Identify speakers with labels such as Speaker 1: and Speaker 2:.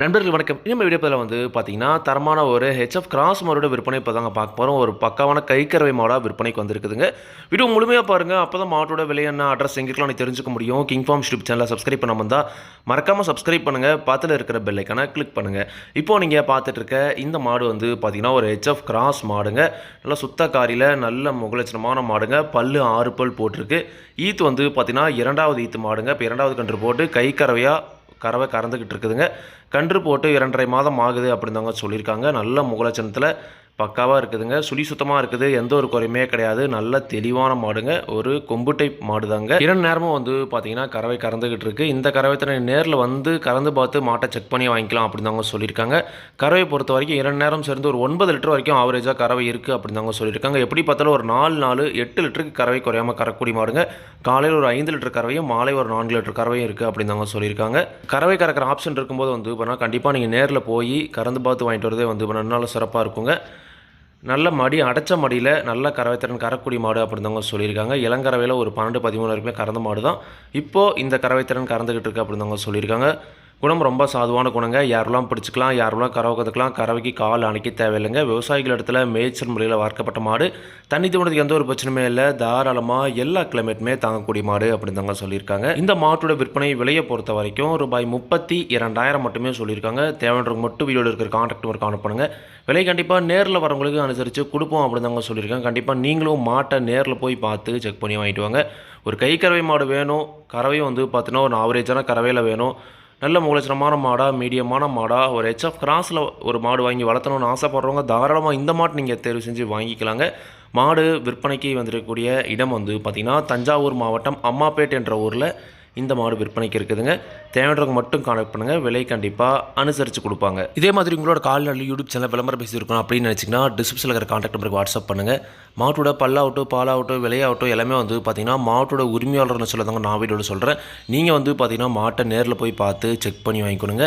Speaker 1: நண்பர்கள் வணக்கம். இனிமே வீடியோ வந்து பார்த்தீங்கன்னா தரமான ஒரு ஹெச்எஃப் கிராஸ் மாடோட விற்பனை இப்போ தாங்க பார்க்க போகிறோம் ஒரு பக்காவான கைக்கறவை மாடாக விற்பனைக்கு வந்திருக்குதுங்க. வீடியோ முழுமையாக பாருங்கள் அப்போ தான் மாட்டோட விலை என்ன அட்ரஸ் எங்களுக்குலாம் நீ தெரிஞ்சுக்க முடியும். கிங் ஃபார்ம் யூடியூப் சேனலை சப்ஸ்கிரைப் பண்ண வந்தால் மறக்காமல் சப்ஸ்கிரைப் பண்ணுங்கள் பார்த்துல இருக்கிற பெல்லைக்கான கிளிக் பண்ணுங்கள் இப்போது நீங்கள் பார்த்துட்டு இருக்க இந்த மாடு வந்து பார்த்தீங்கன்னா ஒரு ஹெச்எஃப் கிராஸ் மாடுங்க. நல்லா சுத்த காரியில் நல்ல முகலட்சணமான மாடுங்க. பல்லு ஆறு பல் போட்டிருக்கு. ஈத்து வந்து பார்த்தீங்கன்னா இரண்டாவது ஈத்து மாடுங்க. இப்போ இரண்டாவது கன்று போட்டு கைக்கறவையாக கறவை கறந்துக்கிட்டு இருக்குதுங்க. கன்று போட்டு இரண்டரை மாதம் ஆகுது அப்படின்னு சொல்லியிருக்காங்க. நல்ல முகலட்சணத்தில் பக்காவாக இருக்குதுங்க. சுழி சுத்தமாக இருக்குது. எந்த ஒரு குறையுமே கிடையாது. நல்ல தெளிவான மாடுங்க. ஒரு கொம்புட்டை மாடு தாங்க இரண்டு நேரமும் வந்து பார்த்தீங்கன்னா கறவை கறந்துக்கிட்டு இருக்கு. இந்த கறவை நேரில் வந்து கறந்து பார்த்து மாட்டை செக் பண்ணி வாங்கிக்கலாம் அப்படின்னு தாங்க சொல்லியிருக்காங்க. கறவை பொறுத்த வரைக்கும் இரண்டு நேரம் சேர்ந்து ஒரு ஒன்பது லிட்டர் வரைக்கும் ஆவரேஜாக கறவை இருக்குது அப்படின்னு தாங்க சொல்லியிருக்காங்க. எப்படி பார்த்தாலும் ஒரு நாலு நாலு எட்டு லிட்டருக்கு கறவை குறையாமல் கறக்கூடிய மாடுங்க. காலையில் ஒரு ஐந்து லிட்டர் கறவையும் மாலை ஒரு நான்கு லிட்டர் கறவையும் இருக்குது அப்படின்னு தாங்க சொல்லியிருக்காங்க. கறவை கறக்கிற ஆப்ஷன் இருக்கும்போது வந்து பண்ணால் கண்டிப்பாக நீங்கள் நேரில் போய் கறந்து பார்த்து வாங்கிட்டு வரதே வந்து பண்ண சிறப்பாக இருக்குங்க. நல்ல மடி அடைச்ச மடியில் நல்ல கறவைத்திறன் கறக்குடி மாடு அப்படின்னு சொல்லியிருக்காங்க. இளங்கறவையில் ஒரு பன்னெண்டு பதிமூணு வரைக்குமே கறந்த மாடு தான் இப்போது இந்த கறவைத்திறன் கறந்துக்கிட்டு இருக்கு அப்படின்னு சொல்லியிருக்காங்க. குணம் ரொம்ப சாதுவான குணங்க. யாரெல்லாம் பிடிச்சிக்கலாம் யாரெல்லாம் கறவை கற்றுக்கலாம் கறவைக்கு கால் அணைக்க தேவையில்லைங்க. விவசாயிகள் இடத்துல மேய்ச்சல் முறையில் வார்க்கப்பட்ட மாடு தண்ணி தோணுறதுக்கு எந்த ஒரு பிரச்சனையுமே இல்லை. தாராளமாக எல்லா கிளைமேட்டுமே தாங்கக்கூடிய மாடு அப்படின்னு தாங்க சொல்லியிருக்காங்க. இந்த மாட்டோட விற்பனை விலையை பொறுத்த வரைக்கும் ரூபாய் முப்பத்தி இரண்டாயிரம் மட்டுமே சொல்லியிருக்காங்க. தேவைன்றவங்க மட்டும் வீடியோவில் இருக்கிற கான்டாக்ட் நம்பர் காண பண்ணுங்கள் விலை கண்டிப்பாக நேரில் வரவங்களுக்கு அனுசரித்து கொடுப்போம் அப்படின்னு தாங்க சொல்லியிருக்காங்க. கண்டிப்பாக நீங்களும் மாட்டை நேரில் போய் பார்த்து செக் பண்ணி வாங்கிட்டு வாங்க. ஒரு கை கறவை மாடு வேணும். கறவையும் வந்து பார்த்தீங்கன்னா ஒரு ஆவரேஜான கறவையில் வேணும். நல்ல முகலட்சணமான மாடாக மீடியமான மாடாக ஒரு ஹெச்எஃப் கிராஸில் ஒரு மாடு வாங்கி வளர்த்தணும்னு ஆசைப்படுறவங்க தாராளமாக இந்த மாட்டு நீங்கள் தேர்வு செஞ்சு வாங்கிக்கலாங்க. மாடு விற்பனைக்கு வந்திருக்கக்கூடிய இடம் வந்து பார்த்திங்கன்னா தஞ்சாவூர் மாவட்டம் அம்மாப்பேட் என்ற ஊரில் இந்த மாடு விற்பனைக்கு இருக்குதுங்க. தேவைன்றவங்க மட்டும் கான்டாக்ட் பண்ணுங்கள் விலை கண்டிப்பாக அனுசரித்து கொடுப்பாங்க. இதே மாதிரி உங்களோட கால்நடை யூடியூப் சேனல் விளம்பரம் பேசியிருக்கணும் அப்படின்னு நினச்சிங்கன்னா டிஸ்கிரிப்ஷனில் இருக்கிற கான்டாக்ட் நம்பருக்கு வாட்ஸ்அப் பண்ணுங்கள் மாட்டோட பல்லாகட்டும் பாலாகட்டும் விலையாகட்டும் எல்லாமே வந்து பார்த்திங்கன்னா மாட்டோட உரிமையாளர்னு சொல்லதாங்க நான் வீடியோட சொல்கிறேன் நீங்கள் வந்து பார்த்திங்கன்னா மாட்டை நேரில் போய் பார்த்து செக் பண்ணி வாங்கிக்கணுங்க.